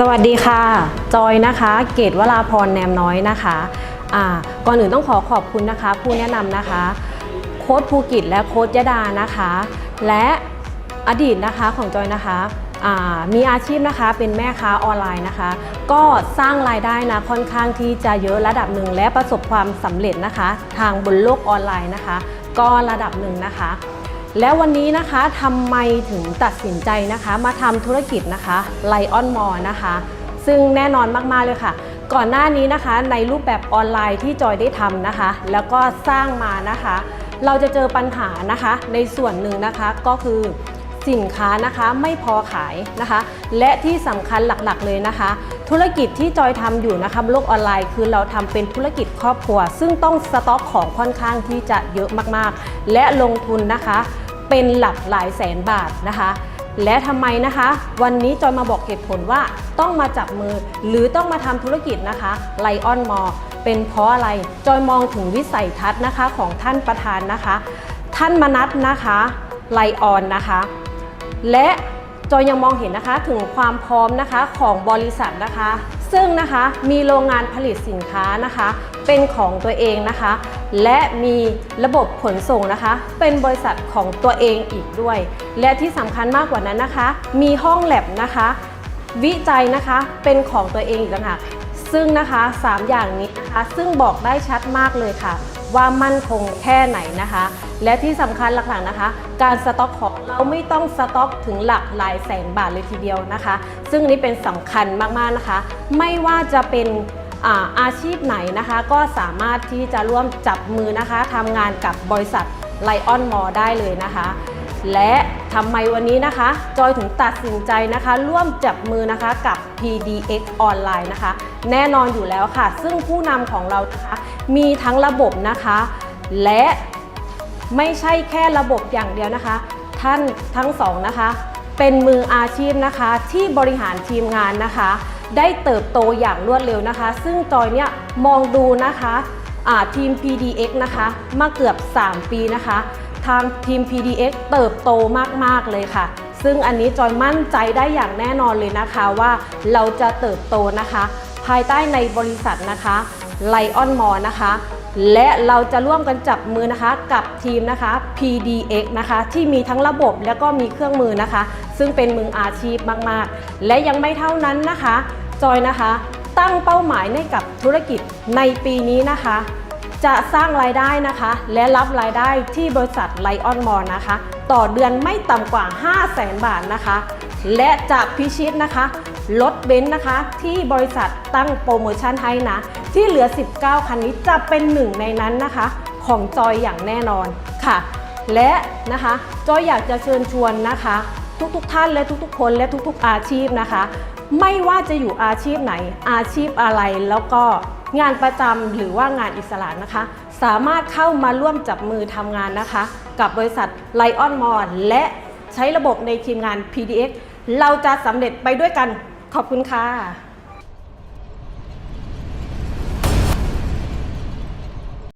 สวัสดีค่ะ จอยนะคะ เกตวราพรแนมน้อยนะคะก่อนอื่นต้องขอขอบคุณนะคะ ผู้แนะนำนะคะ โค้ดภูกิจและโค้ดยดานะคะ และอดีตนะคะของจอยนะคะมีอาชีพนะคะเป็นแม่ค้าออนไลน์นะคะ ก็สร้างรายได้นะค่อนข้างที่จะเยอะระดับหนึ่งและประสบความสำเร็จนะคะ ทางบนโลกออนไลน์นะคะ ก็ระดับหนึ่งนะคะ แล้ววันนี้นะคะทำไมถึงตัดสินใจนะคะ มาทำธุรกิจนะคะไลออนมอลนะคะ ซึ่งแน่นอนมาก ๆ เลยค่ะ ก่อนหน้านี้นะคะในรูปแบบออนไลน์ที่จอยได้ทำนะคะ แล้วก็สร้างมานะคะ เราจะเจอปัญหานะคะ ในส่วนหนึ่งนะคะก็คือสินค้านะคะไม่พอขายนะคะ และที่สำคัญหลักๆเลยนะคะ ธุรกิจที่จอยทำอยู่นะคะบโลกออนไลน์คือเราทำเป็นธุรกิจครอบครัว ซึ่งต้องสต็อกของค่อนข้างที่จะเยอะมากๆ และลงทุนนะคะ เป็นหลักหลายแสนบาทนะคะ และทำไมนะคะ วันนี้จอยมาบอกเหตุผลว่าต้องมาจับมือหรือต้องมาทำธุรกิจนะคะไลออนมอเป็นเพราะอะไรจอยมองถึงวิสัยทัศน์นะคะของท่านประธานนะคะ ท่านมนัทนะคะไลออนนะคะ และจอยยังมองเห็นนะคะถึงความพร้อมนะคะของบริษัทนะคะ ซึ่งนะคะมีโรงงานผลิตสินค้านะคะ เป็นของตัวเองนะคะ และมีระบบขนส่งนะคะ เป็นบริษัทของตัวเองอีกด้วย และที่สำคัญมากกว่านั้นนะคะ มีห้องแลบนะคะ วิจัยนะคะเป็นของตัวเองอีกต่างหากซึ่งนะคะ 3 อย่างนี้นะคะซึ่งบอกได้ชัดมากเลยค่ะ ว่ามั่นคงแค่ไหนนะคะ และที่สำคัญหลักๆนะคะ การสต็อกของเราไม่ต้องสต็อกถึงหลักหลายแสนบาทเลยทีเดียวนะคะ ซึ่งนี้เป็นสำคัญมากๆนะคะ ไม่ว่าจะเป็นอาอาชีพไหนนะคะก็สามารถที่จะร่วมจับมือนะคะทำงานกับบริษัทไลออนมอได้เลยนะคะ และทำไมวันนี้นะคะ จอยถึงตัดสินใจนะคะ ร่วมจับมือนะคะกับ PDX ออนไลน์นะคะ แน่นอนอยู่แล้วค่ะ ซึ่งผู้นำของเรานะคะมีทั้งระบบนะคะ และไม่ใช่แค่ระบบอย่างเดียวนะคะ ท่านทั้งสองนะคะ เป็นมืออาชีพนะคะ ที่บริหารทีมงานนะคะ ได้เติบโตอย่างรวดเร็วนะคะ ซึ่งจอยเนี่ยมองดูนะคะทีม PDX นะคะ มาเกือบ 3 ปีนะคะ ทางทีม PDX เติบโตมาก ๆ เลยค่ะ ซึ่งอันนี้จอยมั่นใจได้อย่างแน่นอนเลยนะคะว่าเราจะเติบโตนะคะ ภายใต้ในบริษัทนะคะไลออนมอนะคะ และเราจะร่วมกันจับมือนะคะกับทีมนะคะ PDX นะคะที่มีทั้งระบบแล้วก็มีเครื่องมือนะคะ ซึ่งเป็นมืออาชีพมาก ๆ และยังไม่เท่านั้นนะคะ จอยนะคะ ตั้งเป้าหมายให้กับธุรกิจในปีนี้นะคะ จะสร้างรายได้นะคะ และรับรายได้ที่บริษัทไลออนมอนะคะ ต่อเดือนไม่ต่ำกว่า 5 0 0แสนบาทนะคะ และจะพิชิตนะคะรถเบนซ์นะคะ ที่บริษัทตั้งโปรโมชั่นให้นะ ที่เหลือ 19 คันนี้จะเป็นหนึ่งในนั้นนะคะ ของจอยอย่างแน่นอนค่ะ และนะคะจอยอยากจะเชิญชวนนะคะ ทุกๆทท่านและทุกๆ คนและทุกๆอาชีพนะคะ ไม่ว่าจะอยู่อาชีพไหนอาชีพอะไรแล้วก็ งานประจำหรือว่างานอิสระนะคะ สามารถเข้ามาร่วมจับมือทำงานนะคะ กับบริษัท Lion m o r และใช้ระบบในทีมงาน PDX เราจะสำเร็จไปด้วยกันขอบคุณค่ะ